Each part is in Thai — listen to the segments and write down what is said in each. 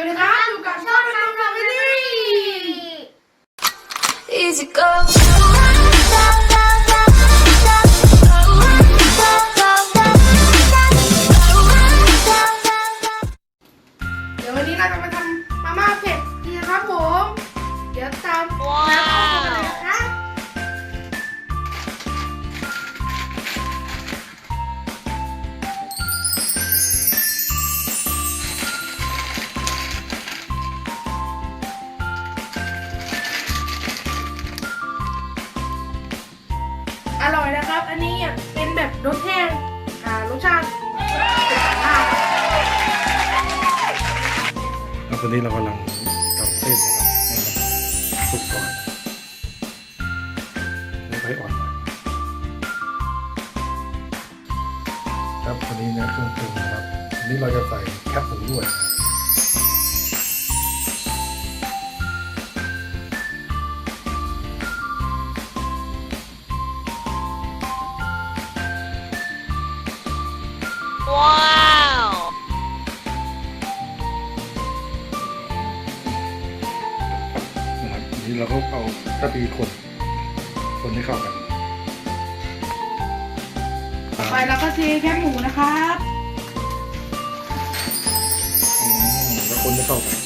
Fernando, cachorro Easy go. อร่อยนะครับ อันนี้อะเป็นแบบรสแห้งอ่ารสชาติแล้วตอนนี้เรากำลังทำเส้นนะครับให้มันสุกก่อนให้ไฟอ่อนหน่อยครับตอนนี้เนี่ยเครื่องปรุงนะครับอันนี้เราจะใส่แคปหมูด้วย นะครับนะครับทีนี้เราก็เอาตะปีคนคนให้เข้ากันต่อไปเราก็เทแคบหมูนะครับอืมแล้วคนให้เข้ากัน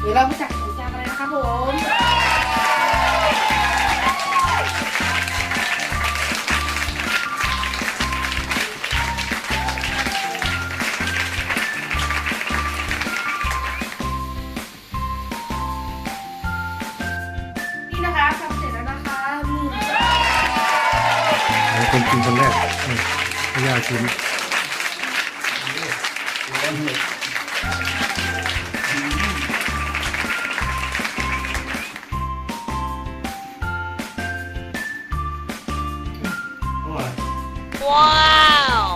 เดี๋ยวเราไปจัดใส่จานกันเลยนะครับผม คนกินคนแรกพยาชิมว้าว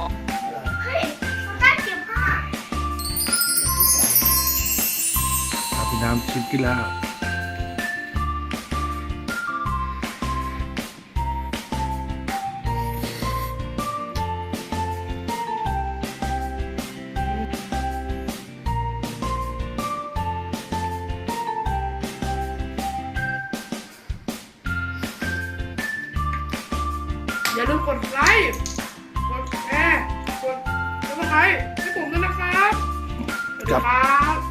เฮ้ยมันได้เจ็บมากพี่น้ำชิมกินแล้ว อย่าลืมกดไลค์กดแชร์กดซับสไครต์ให้ผมด้วยนะครับสวัสดีครับ